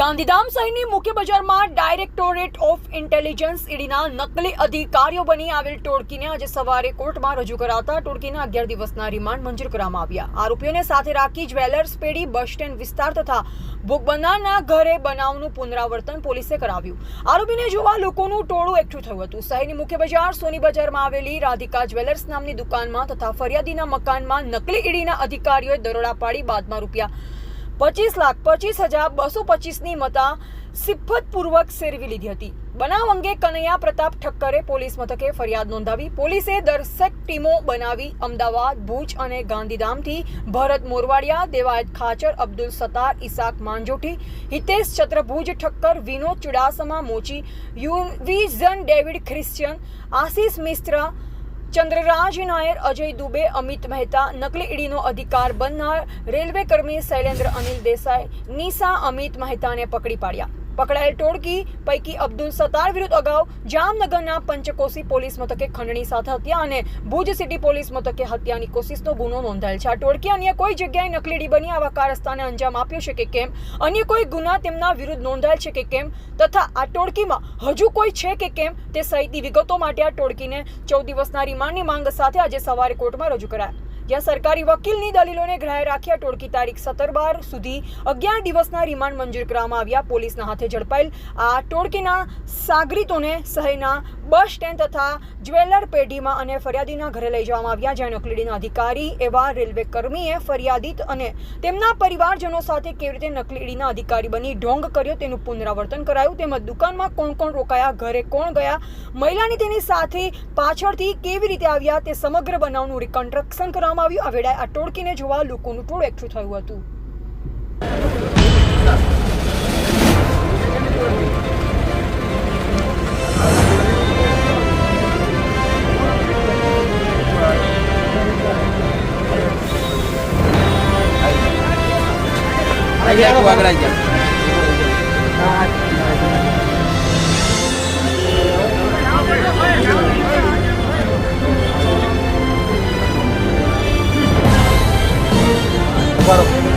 ગાંધીધામ શહેરની મુખ્ય બજારમાં ડાયરેક્ટોરેટ ઓફ ઇન્ટેલિજન્સ ઈડીના નકલી અધિકારીઓ બની આવેલ ટોળકીને આજે સવારે કોર્ટમાં રજૂ કરાતા ટોળકીના અગિયાર દિવસના રિમાન્ડ મંજૂર કરવામાં આવ્યા. આરોપીઓને સાથે રાખી જ્વેલર્સ પેઢી બસ સ્ટેન્ડ વિસ્તાર તથા ભોગ ઘરે બનાવનું પુનરાવર્તન પોલીસે કરાવ્યું. આરોપીને જોવા લોકોનું ટોળું એકઠું થયું હતું. શહેરની મુખ્ય બજાર સોની બજારમાં આવેલી રાધિકા જ્વેલર્સ નામની દુકાનમાં તથા ફરિયાદીના મકાનમાં નકલી ઈડીના અધિકારીઓએ દરોડા પાડી બાદમાં રૂપિયા પચીસ લાખ પચીસ હજાર બસો પચીસની મતા સિફતપૂર્વક સેરવી લીધી હતી. બનાવ અંગે કનૈયા પ્રતાપ ઠક્કરે પોલીસ મથકે ફરિયાદ નોંધાવી. પોલીસે દર્શક ટીમો બનાવી અમદાવાદ, ભુજ અને ગાંધીધામથી ભરત મોરવાડિયા, દેવાયત ખાચર, અબ્દુલ સત્તાર ઇસાક માંજોઠી, હિતેશ ચત્રભુજ ઠક્કર, વિનોદ ચુડાસમા મોચી યુવિઝન ડેવિડ ખ્રિશ્ચિયન આશિષ મિશ્રા ચંદ્રરાજ નાયર, અજય દુબે, અમિત મહેતા, નકલી ઈડીનો અધિકાર બનનાર રેલવે કર્મી શૈલેન્દ્ર અનિલ દેસાઈ, નિશા, અમિત મહેતાને પકડી પાડ્યા. પકડાયેલ ટોળકી પૈકી અબ્દુલ સત્તાર વિરુદ્ધ અગાઉ જામનગરના પંચકોશી પોલીસ મથકે ખંડણી સાથે હત્યા અને ભુજ સિટી પોલીસ મથકે હત્યાની કોશિશનો ગુનો નોંધાયેલ છે. આ ટોળકી અન્ય કોઈ જગ્યાએ નકલી ઈડી બની આવા કારસ્તાને અંજામ આપ્યો છે કે કેમ? અન્ય કોઈ ગુના તેમના વિરુદ્ધ નોંધાયેલ છે કે કેમ? તથા આ ટોળકીમાં હજુ કોઈ છે કે કેમ? તે સહિતની વિગતો માટે આ ટોળકીને ચૌદ દિવસના રિમાન્ડની માંગ સાથે આજે સવારે કોર્ટમાં રજૂ કરાયા. જ્યાં સરકારી વકીલની દલીલોને ગ્રાહ્ય રાખી ટોળકી તારીખ સત્તર બાર સુધી અગિયાર દિવસના રિમાન્ડ મંજૂર કરવામાં આવ્યા. પોલીસના હાથે ઝડપાયેલ આ ટોળકીના સાગરીતોને શહેરના બસ સ્ટેન્ડ તથા જ્વેલર પેઢીમાં અને ફરિયાદીના ઘરે લઈ જવામાં આવ્યા, જ્યાં નકલીડીના અધિકારી એવા રેલવે કર્મીએ ફરિયાદિત અને તેમના પરિવારજનો સાથે કેવી રીતે નકલીડીના અધિકારી બની, ઢોંગ કર્યો, તેનું પુનરાવર્તન કરાયું, તેમજ દુકાનમાં કોણ કોણ રોકાયા, ઘરે કોણ ગયા, મહિલાની તેની સાથે પાછળથી કેવી રીતે આવ્યા, તે સમગ્ર બનાવનું રિકન્સ્ટ્રક્શન કરવામાં આવ્યું. આ વેળાએ આ ટોળકીને જોવા લોકોનું ટોળું એકઠું થયું હતું. Guagraya. Claro.